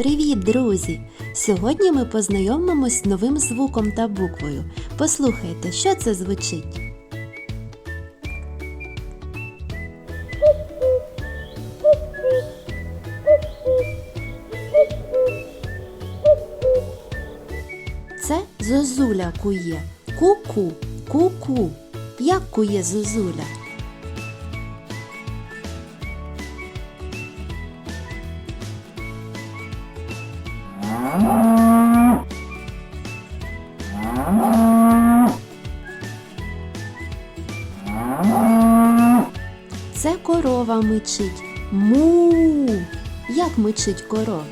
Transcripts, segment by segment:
Привіт, друзі! Сьогодні ми познайомимось з новим звуком та буквою. Послухайте, що це звучить. Це зозуля кує. Ку-ку, ку-ку. Як кує зозуля? Це корова мичить. Му. Як мичить корова?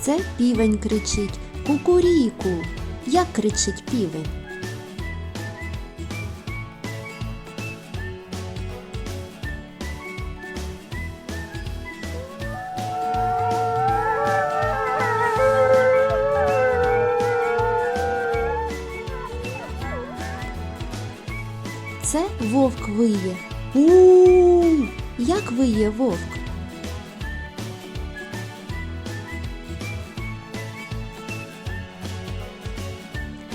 Це півень кричить Кукуріку. Як кричить півень? Це вовк виє. у Як виє вовк?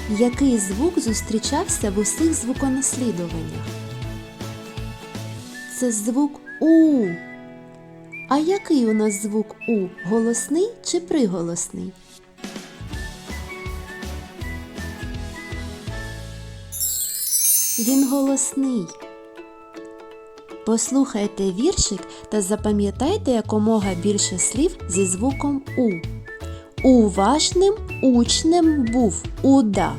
Який звук зустрічався в усіх звуконаслідуваннях? Це звук У. А який у нас звук У? Голосний чи приголосний? Він голосний. Послухайте віршик та запам'ятайте якомога більше слів зі звуком У. Уважним учнем був удав.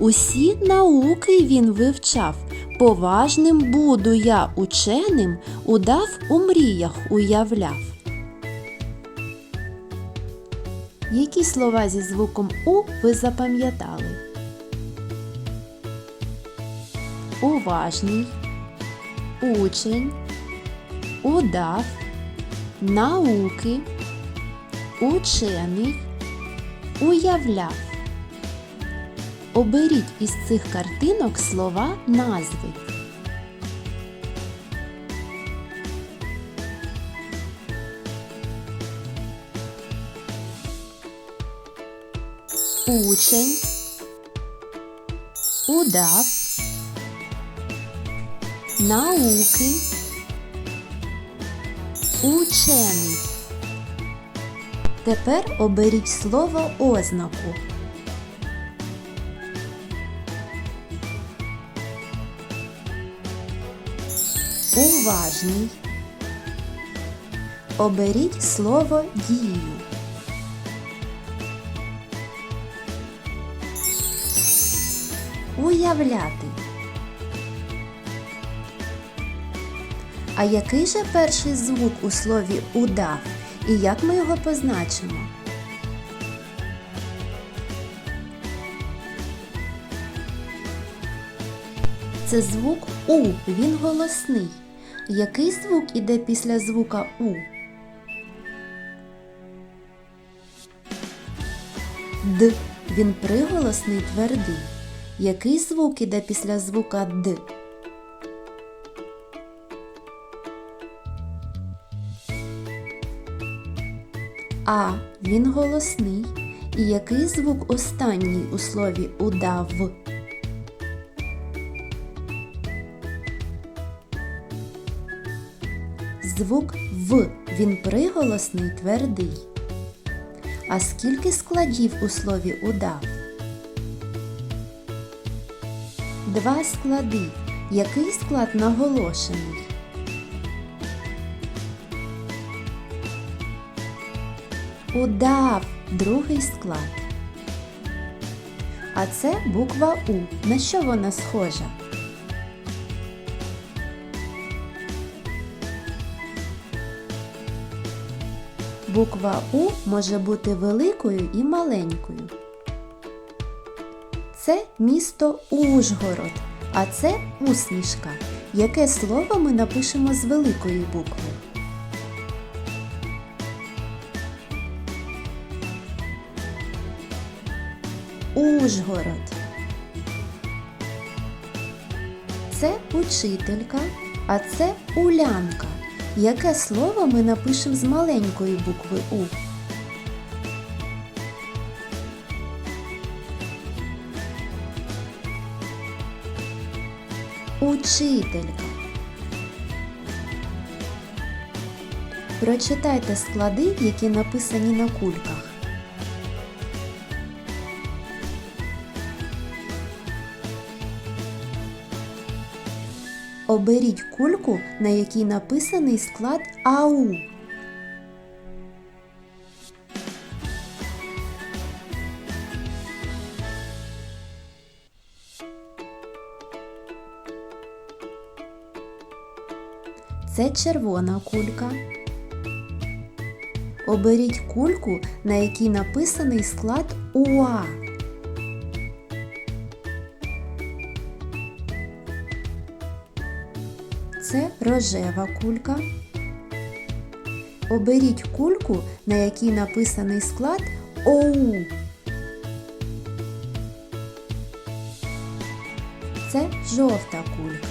Усі науки він вивчав. Поважним буду я ученим, удав у мріях уявляв. Які слова зі звуком У ви запам'ятали? Уважний, учень, удав, науки, учений, уявляв. Оберіть із цих картинок слова назви. Учень, удав, науки, учений. Тепер оберіть слово ознаку. Уважний. Оберіть слово дію. Уявляти. А який же перший звук у слові удав? І як ми його позначимо? Це звук У, він голосний. Який звук іде після звука У? Д. Він приголосний твердий. Який звук іде після звука Д? А. Він голосний. І який звук останній у слові удав? Звук В. Він приголосний твердий. А скільки складів у слові удав? Два склади. Який склад наголошений? Удав другий склад. А це буква У. На що вона схожа? Буква У може бути великою і маленькою. Це місто Ужгород, а це усмішка. Яке слово ми напишемо з великої букви? Ужгород. Це учителька, а це улянка. Яке слово ми напишемо з маленької букви У? Учителька. Прочитайте склади, які написані на кульках. Оберіть кульку, на якій написаний склад АУ. Це червона кулька. Оберіть кульку, на якій написаний склад УА. Це рожева кулька. Оберіть кульку, на якій написаний склад ОУ. Це жовта кулька.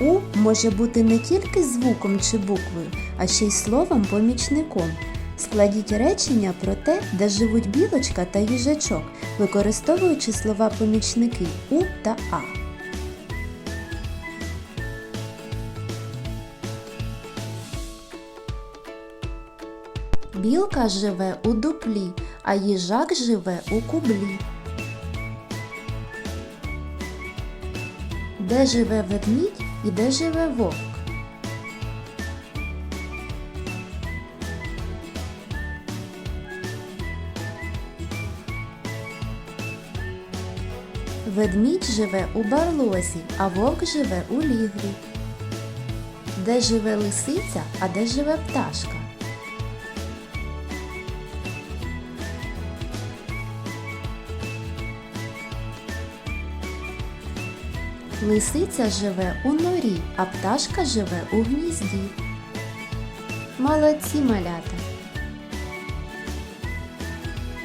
У може бути не тільки звуком чи буквою, а ще й словом-помічником. Складіть речення про те, де живуть білочка та їжачок, використовуючи слова-помічники У та А. Білка живе у дуплі, а їжак живе у кублі. Де живе ведмідь і де живе вовк? Ведмідь живе у барлозі, а вовк живе у лігві. Де живе лисиця, а де живе пташка? Лисиця живе у норі, а пташка живе у гнізді. Молодці малята!